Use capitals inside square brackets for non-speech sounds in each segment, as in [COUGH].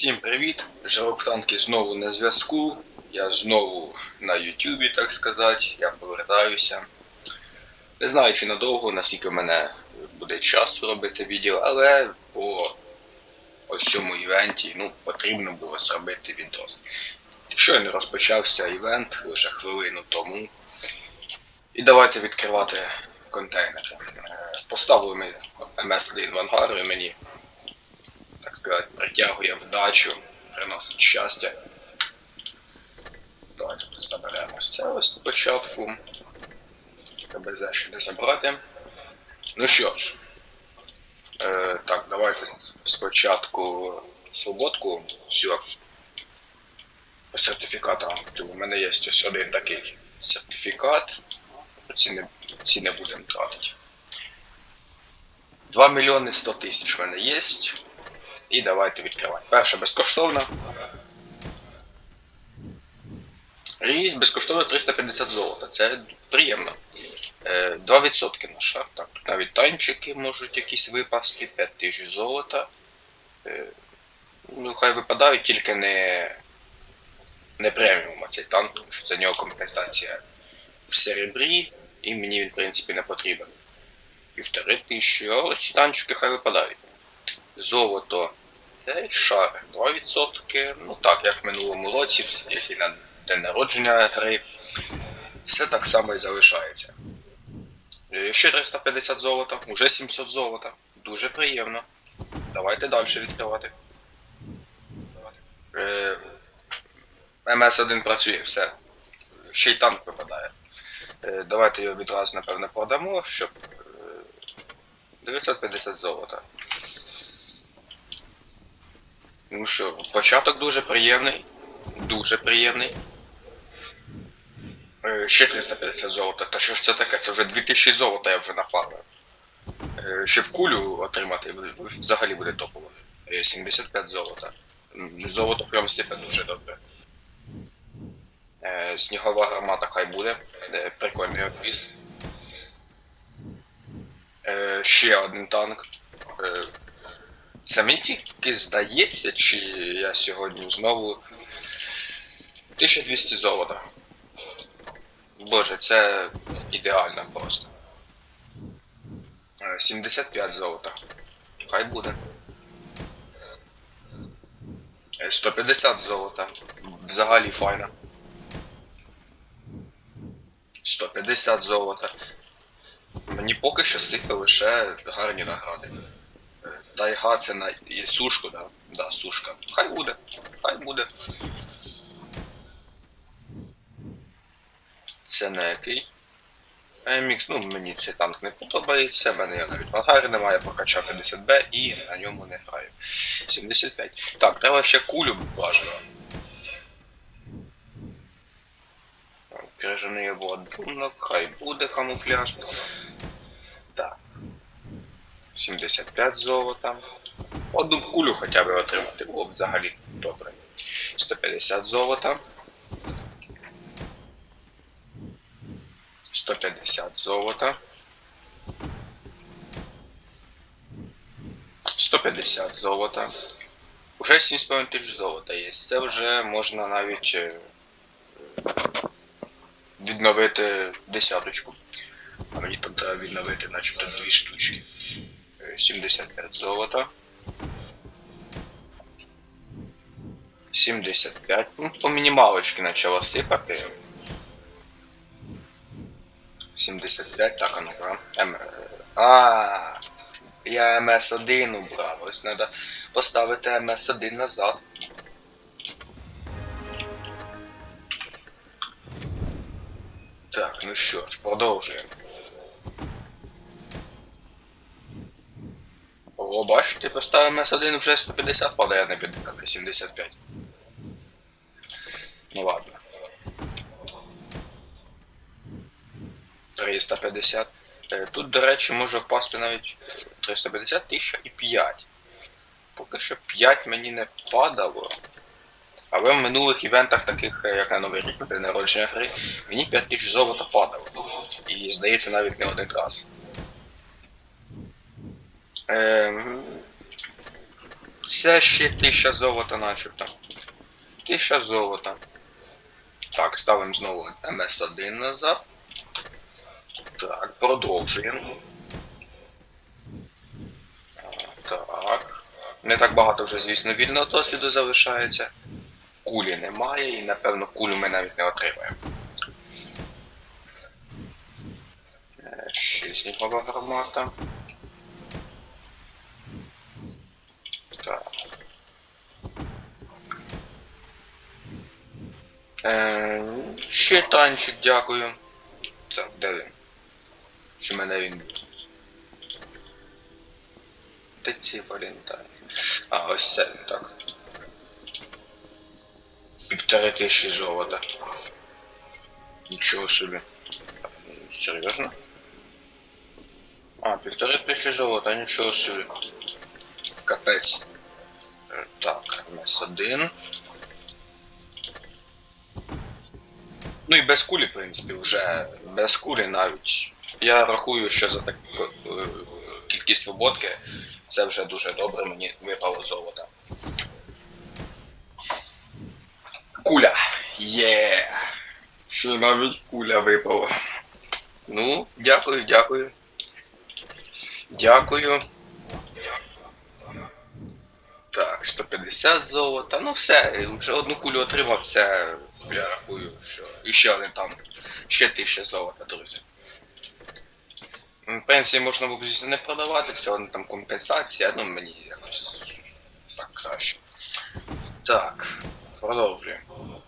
Всім привіт! Жирок Танки знову на зв'язку. Я знову на Ютубі, так сказати. Я повертаюся. Не знаю, чи надовго, наскільки в мене буде часу робити відео, але по ось цьому івенті ну, потрібно було зробити відос. Щойно розпочався івент лише хвилину тому. І давайте відкривати контейнери. Е, Поставили ми МС-1 в ангар і мені так сказати, притягує вдачу, приносить щастя. Давайте тут заберемо це ось спочатку. КБЗ ще не забрати. Ну що ж, е, так, давайте спочатку свободку всю по сертифікатам. У мене є ось один такий сертифікат. Ці не, ці не будемо тратити. 2 мільйони 100 тисяч в мене є. І давайте відкривати. Перша безкоштовна. І безкоштовно 350 золота. Це приємно. Е, 2% на шар. Так, тут навіть танчики можуть якісь випасти, 5 тисяч золота. Е, Ну, хай випадають, тільки не, не преміум, а цей танк, тому що за нього компенсація в серебрі, і мені він, в принципі, не потрібен. Півтори тисячі, але ці танчики хай випадають. Золото. Шар 2%. Ну так, як в минулому році, як і на день народження гри. Все так само і залишається. Е, Ще 350 золота, уже 700 золота. Дуже приємно. Давайте далі відкривати. Е, МС1 працює, все. Ще й танк випадає. Е, Давайте його відразу, напевно, продамо, щоб. е, 950 золота. Ну що, початок дуже приємний. Дуже приємний. Е, ще 350 золота. Та що ж це таке? Це вже 2000 золота я вже нафармив. Е, щоб кулю отримати, взагалі буде топово. Е, 75 золота. Золото прям сипе дуже добре. Е, снігова гармата хай буде. Е, прикольний обвіз. Е, ще один танк. Е, мені тільки здається, чи я сьогодні знову 1200 золота. Боже, це ідеально просто. Е, 75 золота. Хай буде. Е, 150 золота. Взагалі файно. 150 золота. Мені поки що сипе лише гарні награди. Тайга це і сушку, да? Да, сушка. Хай буде. Хай буде. Це на який? Емікс, ну мені цей танк не подобається, мене я навіть в ангарі немає, прокачав 50Б і на ньому не граю. 75. Так, треба ще кулю бажано. Крижаний обладунок, хай буде камуфляж. Так. 75 золота. Одну кулю хоча б отримати було б взагалі добре. 150 золота. 150 золота. 150 золота. Уже 7,5 тисяч золота є. Це вже можна навіть е, відновити десяточку. А мені там треба відновити начебто дві штучки. Е, 75 золота. 75. Ну, по мінімалочки почало сипати. 75, так, а ну-ка. М... А, я МС1 убрав. Ось треба поставити МС1 назад. Так, ну що ж, продовжуємо. О, бачите, поставив МС1 вже 150 падає на 50, на 75. Ну ладно. 350. Е, Тут, до речі, може впасти навіть 350 тисяч і 5. Поки що 5 мені не падало. Але в минулих івентах, таких е, як на Новий рік, на день народження гри, мені 5 тисяч золота падало. І здається навіть не один раз. Ем, Це ще 1000 золота начебто. 1000 золота. Так, ставимо знову МС1 назад. Так, продовжуємо. Так. Не так багато вже, звісно, вільного досвіду залишається. Кулі немає і, напевно, кулю ми навіть не отримаємо. Е, Ще снігова гармата. Так. Е, ще танчик, дякую. Так, де він? Чи мене він? Де ці Валентайн? А, ось це він, так. Півтори тисячі золота. Нічого собі. Серйозно? А, півтори тисячі золота, нічого собі. Капець. Так, МС1. Ну і без кулі, в принципі, вже без кулі навіть. Я рахую, що за таку е, кількість свободки це вже дуже добре, мені випало золото. Куля! Є! Що навіть куля випала. Ну, дякую, дякую. Дякую. Так, 150 золота. Ну все, вже одну кулю отримав, це я рахую, що. І ще один там. Ще 1000 золота, друзі. Пенсії можна було не продавати, все одно там компенсація, ну мені якось так краще. Так, продовжуємо.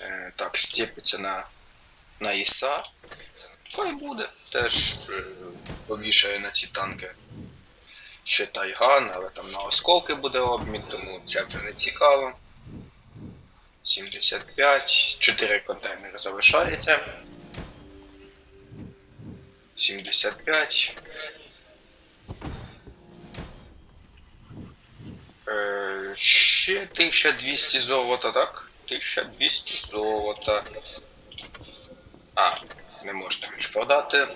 Е, так, стіпиться на, на ІСА. Хай буде. Теж е, повішає на ці танки ще Тайган, але там на осколки буде обмін, тому це вже не цікаво. 75, 4 контейнери залишається. 75. Е, ще 1200 золота, так? 1200 золота. А, не можна більш продати.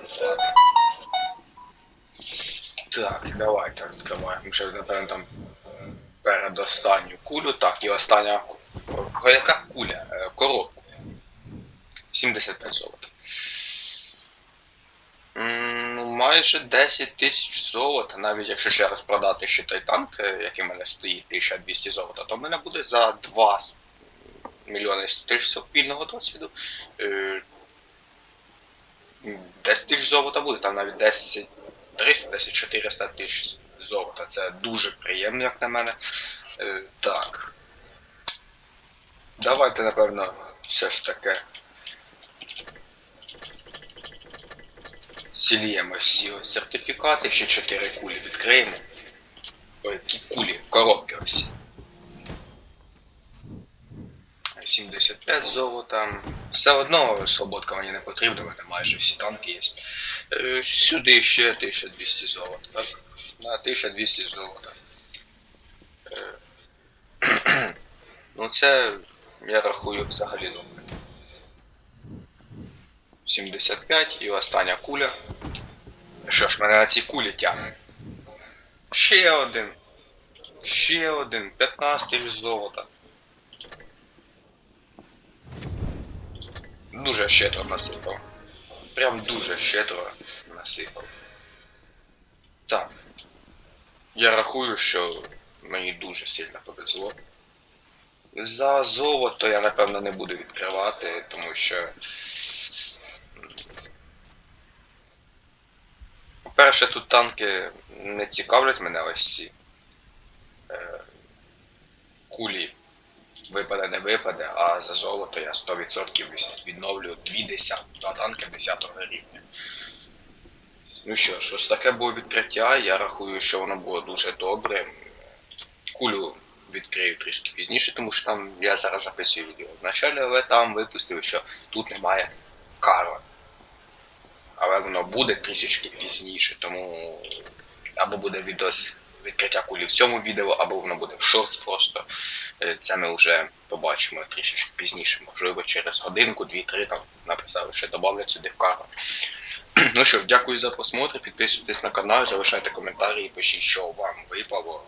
Так, давайте відкриваємо. Ще, напевно, там передостанню кулю. Так, і остання яка куля? Е, Коробку. 75 золота. Ну, майже 10 тисяч золота, навіть якщо ще раз продати ще той танк, е, який в мене стоїть 1200 золота, то в мене буде за 2 мільйони 100 тисяч вільного досвіду. Е, 10 тисяч золота буде, там навіть 10 300, 10 400 тисяч золота. Це дуже приємно, як на мене. Е, так. Давайте, напевно, все ж таки. Зільємо всі сертифікати, ще 4 кулі відкриємо. Ой, кулі, коробки ось. 75 золота. Все одно свободка мені не потрібна, в мене майже всі танки є. Е, Сюди ще 1200 золота, так? На 1200 золота. Е, [CLEARS THROAT] Ну це я рахую взагалі добре. 75 і остання куля. Що ж, мене на цій кулі тягне. Ще один. Ще один. 15 тисяч золота. Дуже щедро насипав. Прям дуже щедро насипав. Так. Я рахую, що мені дуже сильно повезло. За золото я напевно не буду відкривати, тому що. По-перше, тут танки не цікавлять мене ось ці. Е, Кулі випаде, не випаде, а за золото я 100% відновлю дві десят, два танки 10 рівня. Ну що ж, ось таке було відкриття. Я рахую, що воно було дуже добре. Кулю відкрию трішки пізніше, тому що там я зараз записую відео вначалі, але там випустив, що тут немає каро. Але воно буде трішечки пізніше, тому або буде відос відкриття кулі в цьому відео, або воно буде в шортс просто. Е, Це ми вже побачимо трішечки пізніше, можливо, через годинку, дві-три там написали, що додавлять сюди в кару. Ну що ж, дякую за просмотр. Підписуйтесь на канал, залишайте коментарі, пишіть, що вам випало.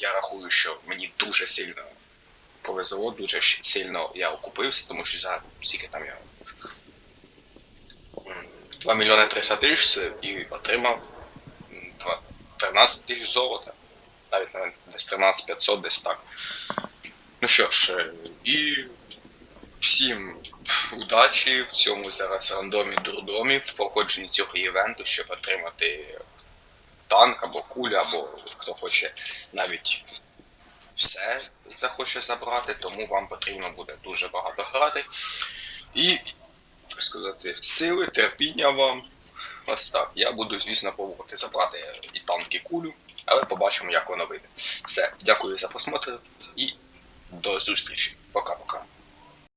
Я рахую, що мені дуже сильно повезло, дуже сильно я окупився, тому що за скільки там я. 2 мільйони 300 тисяч і отримав 13 тисяч золота. Навіть навіть десь 13 500, десь так. Ну що ж, е, і всім удачі в цьому зараз рандомі дурдомі в проходженні цього івенту, щоб отримати танк або кулю, або хто хоче навіть все захоче забрати, тому вам потрібно буде дуже багато грати. І, так сказати, сили, терпіння вам. Ось так. Я буду, звісно, пробувати забрати і танк, і кулю, але побачимо, як воно вийде. Все, дякую за просмотр і до зустрічі. Пока-пока.